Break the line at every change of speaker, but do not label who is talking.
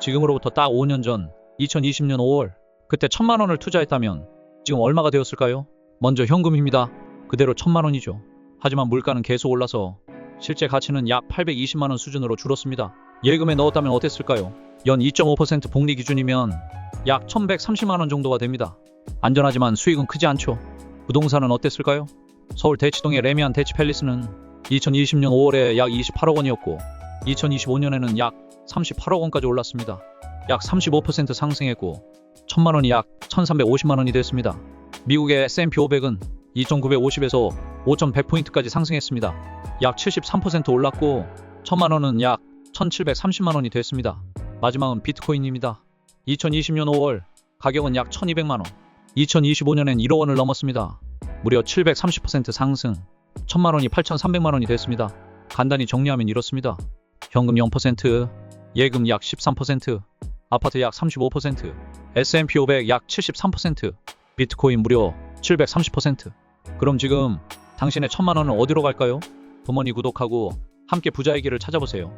지금으로부터 딱 5년 전 2020년 5월 그때 천만 원을 투자했다면 지금 얼마가 되었을까요? 먼저 현금입니다. 그대로 천만 원이죠. 하지만 물가는 계속 올라서 실제 가치는 약 820만 원 수준으로 줄었습니다. 예금에 넣었다면 어땠을까요? 연 2.5% 복리 기준이면 약 1130만 원 정도가 됩니다. 안전하지만 수익은 크지 않죠. 부동산은 어땠을까요? 서울 대치동의 레미안 대치 팰리스는 2020년 5월에 약 28억 원이었고 2025년에는 약 38억 원까지 올랐습니다. 약 35% 상승했고 천만 원이 약 1,350만 원이 됐습니다. 미국의 S&P 500은 2,950에서 5,100포인트까지 상승했습니다. 약 73% 올랐고 천만 원은 약 1,730만 원이 됐습니다. 마지막은 비트코인입니다. 2020년 5월 가격은 약 1,200만 원. 2025년엔 1억 원을 넘었습니다. 무려 730% 상승. 천만 원이 8,300만 원이 됐습니다. 간단히 정리하면 이렇습니다. 현금 0%, 예금 약 13%, 아파트 약 35%, S&P 500 약 73%, 비트코인 무려 730%. 그럼 지금 당신의 천만 원은 어디로 갈까요? 부모니 구독하고 함께 부자의 길을 찾아보세요.